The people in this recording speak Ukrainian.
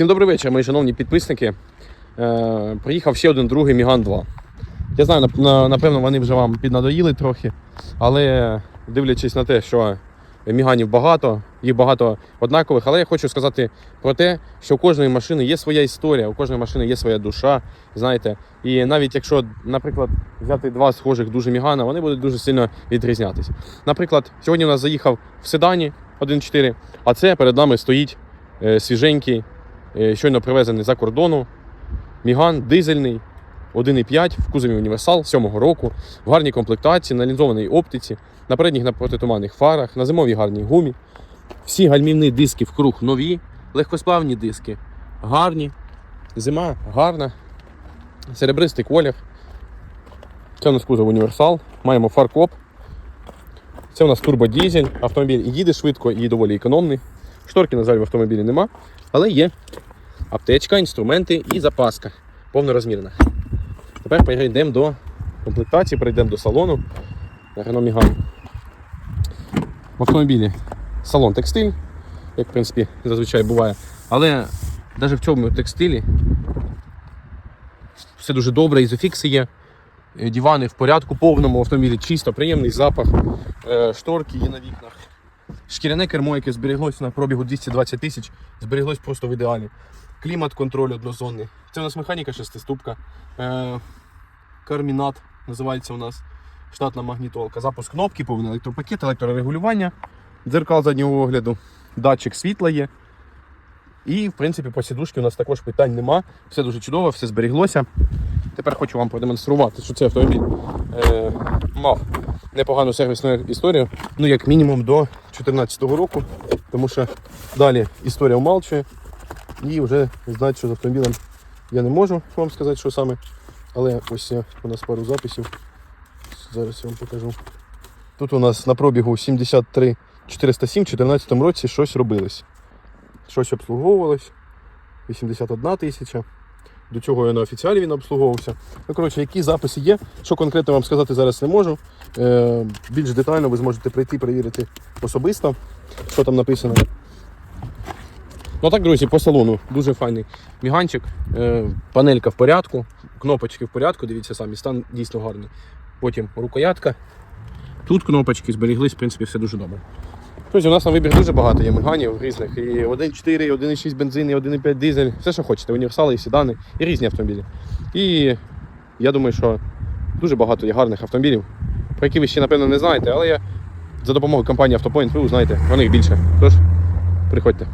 Всім добрий вечір, мої шановні підписники. Е, приїхав ще один другий Міган 2. Я знаю, напевно, вони вже вам піднадоїли трохи, але дивлячись на те, що Міганів багато, їх багато однакових, але я хочу сказати про те, що у кожної машини є своя історія, у кожної машини є своя душа, знаєте. І навіть якщо, наприклад, взяти два схожих дуже Мігана, вони будуть дуже сильно відрізнятися. Наприклад, сьогодні у нас заїхав в седані 1.4, а це перед нами стоїть е, свіженький, щойно привезений за кордону. Міган дизельний, 1,5 в кузові універсал 7-го року, в гарній комплектації, на лінзованій оптиці, на передніх на протитуманних фарах, на зимовій гарній гумі. Всі гальмівні диски в круг нові, легкосплавні диски гарні. Зима гарна, серебристий колір. Це у нас кузов універсал, маємо фаркоп. Це у нас турбодізель, автомобіль їде швидко і доволі економний. Шторки, на жаль, в автомобілі нема, але є аптечка, інструменти і запаска повнорозмірна. Тепер перейдемо до комплектації, перейдемо до салону Renault Megane. В автомобілі салон текстиль, як в принципі зазвичай буває. Але навіть в цьому текстилі все дуже добре, ізофікси є. е, Дивани в порядку, повному автомобілі чисто, приємний запах, е, шторки є на вікнах. Шкіряне кермо, яке зберіглось на пробігу 220 тисяч, зберіглось просто в ідеалі. Клімат контроль однозонний. Це у нас механіка шестиступка. Е, Кармінат називається у нас штатна магнітолка. Запуск кнопки, повний електропакет, електрорегулювання, дзеркал заднього огляду, датчик світла є. І, в принципі, по сідушці у нас також питань нема. Все дуже чудово, все зберіглося. Тепер хочу вам продемонструвати, що цей автомобіль е, мав непогану сервісну історію, ну як мінімум до 2014 року, тому що далі історія умалчує. І вже знати, що з автомобілем я не можу вам сказати, що саме. Але ось у нас пару записів. Зараз я вам покажу. Тут у нас на пробігу 73 407 в 2014 році щось робилось. Щось обслуговувалось. 81 тисяча. До цього я на офіціалі він обслуговувався. Ну, коротше, які записи є, що конкретно вам сказати зараз не можу. Е, більш детально ви зможете прийти перевірити особисто, що там написано. Ну так, друзі, по салону дуже файний міганчик. Е, панелька в порядку, кнопочки в порядку, дивіться самі, стан дійсно гарний. Потім рукоятка. Тут кнопочки зберіглись, в принципі, все дуже добре. Друзі, у нас на вибір дуже багато є меганів різних. І 1.4, 1.6 бензин, і 1.5 дизель, все, що хочете, універсали, і седани, і різні автомобілі. І я думаю, що дуже багато є гарних автомобілів, про які ви ще, напевно, не знаєте, але я за допомогою компанії Автопоінт ви узнаєте про них більше. Тож, приходьте.